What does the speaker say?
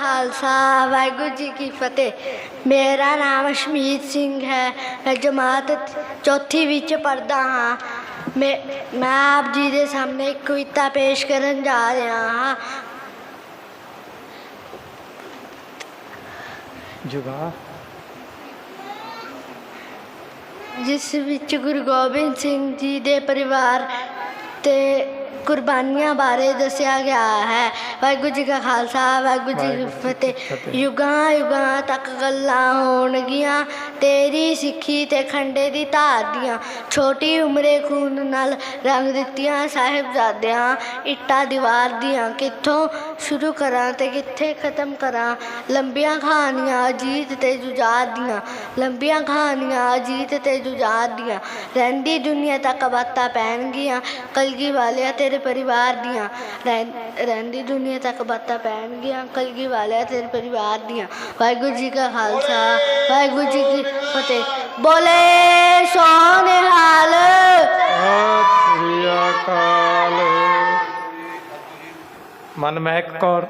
ਖਾਲਸਾ ਵਾਹਿਗੁਰੂ ਜੀ ਕੀ ਫਤਿਹ। ਮੇਰਾ ਨਾਮ ਅਸ਼ਮੀਤ ਸਿੰਘ ਹੈ। ਮੈਂ ਜਮਾਤ ਚੌਥੀ ਵਿੱਚ ਪੜ੍ਹਦਾ ਹਾਂ। ਮੈਂ ਮੈਂ ਆਪ ਜੀ ਦੇ ਸਾਹਮਣੇ ਇੱਕ ਕਵਿਤਾ ਪੇਸ਼ ਕਰਨ ਜਾ ਰਿਹਾ ਹਾਂ। ਜੁਗਾ। ਜਿਸ ਵਿੱਚ ਗੁਰੂ ਗੋਬਿੰਦ ਸਿੰਘ ਜੀ ਦੇ ਪਰਿਵਾਰ ਤੇ ਕੁਰਬਾਨੀਆਂ ਬਾਰੇ ਦੱਸਿਆ ਗਿਆ ਹੈ। ਵਾਹਿਗੁਰੂ ਜੀ ਕਾ ਖਾਲਸਾ ਵਾਹਿਗੁਰੂ ਜੀ ਕੀ ਫਤਿਹ। ਯੁਗਾਂ ਯੁਗਾਂ ਤੱਕ ਗੱਲਾਂ ਹੋਣਗੀਆਂ। ਤੇਰੀ ਸਿੱਖੀ ਤੇ ਖੰਡੇ ਦੀ ਧਾਰ ਦੀਆਂ ਛੋਟੀ ਉਮਰੇ ਖੂਨ ਨਾਲ ਰੰਗ ਦਿੱਤੀਆਂ ਸਾਹਿਬਜ਼ਾਦਿਆਂ ਇੱਟਾਂ ਦੀਵਾਰ ਦੀਆਂ। ਕਿੱਥੋਂ ਸ਼ੁਰੂ ਕਰਾਂ ਤੇ ਕਿੱਥੇ ਖਤਮ ਕਰਾਂ? ਲੰਬੀਆਂ ਕਹਾਣੀਆਂ ਅਜੀਤ ਤੇ ਜੁਝਾਰ ਦੀਆਂ। ਲੰਬੀਆਂ ਕਹਾਣੀਆਂ ਅਜੀਤ ਤੇ ਜੁਝਾਰ ਦੀਆਂ। ਰਹਿੰਦੀ ਦੁਨੀਆ ਤੱਕ ਬਾਤਾਂ ਪੈਣਗੀਆਂ। ਕਲਗੀ ਵਾਲਿਆ ਤੇਰੇ ਪਰਿਵਾਰ ਦੀਆਂ। ਰਹਿੰਦੀ ਦੁਨੀਆ ਤੱਕ ਬਾਤਾਂ ਪੈਣਗੀਆਂ ਕਲਗੀ ਵਾਲਿਆ ਤੇਰੇ ਪਰਿਵਾਰ ਦੀਆਂ। ਵਾਹਿਗੁਰੂ ਜੀ ਕਾ ਖਾਲਸਾ, ਵਾਹਿਗੁਰੂ ਜੀ ਕੀ ਫਤਿਹ। ਬੋਲੇ ਸੋਨਿਹਾਲ ਸਤਿ ਸ੍ਰੀ ਅਕਾਲ। ਮਨ ਕੌਰ।